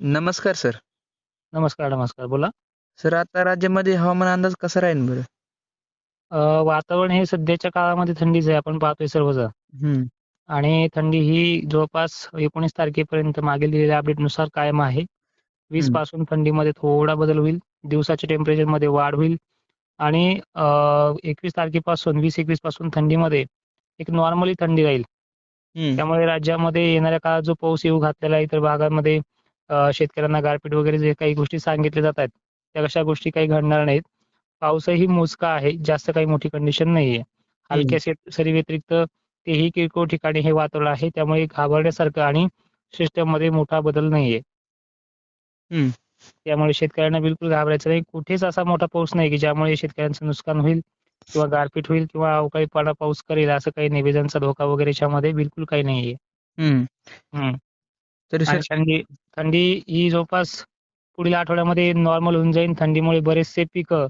नमस्कार सर. नमस्कार, नमस्कार. बोला. सर आता राज्यामध्ये हवामान अंदाज कसा राहील बरं? अ, वातावरण हे सध्याच्या काळामध्ये थंडीचं आहे आपण पाहतोय सर्वजण. आणि थंडी ही जवळपास 19 तारखेपर्यंत मागील दिलेल्या अपडेटनुसार कायम आहे. 20 हं. पासून थंडीमध्ये थोडा बदल होईल. दिवसाच्या टेम्परेचरमध्ये वाढ होईल आणि 21 तारखेपासून 20-21 पासून थंडीमध्ये एक नॉर्मली थंडी राहील. त्यामुळे राज्यामध्ये येणाऱ्या काळात जो पाऊस येऊ घातलेला आहे इतर भागांमध्ये शेतकऱ्यांना गारपीट वगैरे जे काही गोष्टी सांगितल्या जात आहेत, त्या अशा गोष्टी काही घडणार नाहीत. पाऊसही मोजका आहे. जास्त काही मोठी कंडिशन नाहीये. हलक्या सरी व्यतिरिक्त तेही किरकोळ ठिकाणी हे वातावरण आहे. त्यामुळे घाबरण्यासारखं आणि सिस्टममध्ये मोठा बदल नाहीये. हं. त्यामुळे शेतकऱ्यांना बिलकुल घाबरायचं नाही. कुठेच असा मोठा पाऊस नाही की ज्यामुळे शेतकऱ्यांचं नुकसान होईल किंवा गारपीट होईल किंवा अवकाळी पाडा पाऊस करेल असं काही. विजांचा धोका वगैरे याच्यामध्ये बिलकुल काही नाहीये. तरी सर थंडी थंडी ही जवळपास पुढील आठवड्यामध्ये नॉर्मल होऊन जाईल. थंडीमुळे बरेचसे पिकं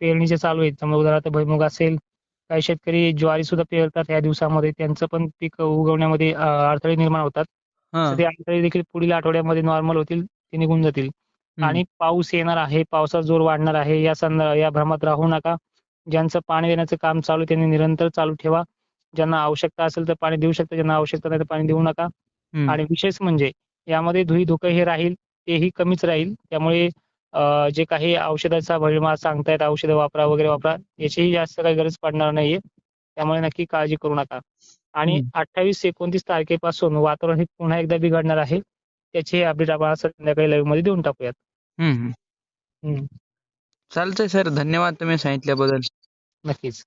पेरणीचे चालू आहेत. समजा उदाहरणार्थ भुईमूग असेल, काही शेतकरी ज्वारी सुद्धा पेरतात या दिवसामध्ये. त्यांचं पण पीक उगवण्यामध्ये अडथळे निर्माण होतात. ते अडथळे देखील पुढील आठवड्यामध्ये नॉर्मल होतील. ते निघून जातील. आणि पाऊस येणार आहे, पावसाचा जोर वाढणार आहे या संद या भ्रमात राहू नका. ज्यांचं पाणी देण्याचं काम चालू त्यांनी निरंतर चालू ठेवा. ज्यांना आवश्यकता असेल तर पाणी देऊ शकता. ज्यांना आवश्यकता नाही तर पाणी देऊ नका. आणि विशेष म्हणजे यामध्ये धुई-धुकं हे राहील, तेही कमीच राहील. त्यामुळे जे काही औषधाचा भडीमार सांगतायत औषधं वापरा, वगैरे वापरा, याचीही जास्त काही गरज पडणार नाहीये. त्यामुळे नक्की काळजी करू नका. आणि हं. 28-29 तारखेपासून वातावरण हे पुन्हा एकदा बिघडणार आहे. त्याची अपडेट आपण संध्याकाळी लाईव्हमध्ये देऊन टाकूयात. चालतंय सर. धन्यवाद तुम्ही सांगितल्याबद्दल. नक्कीच.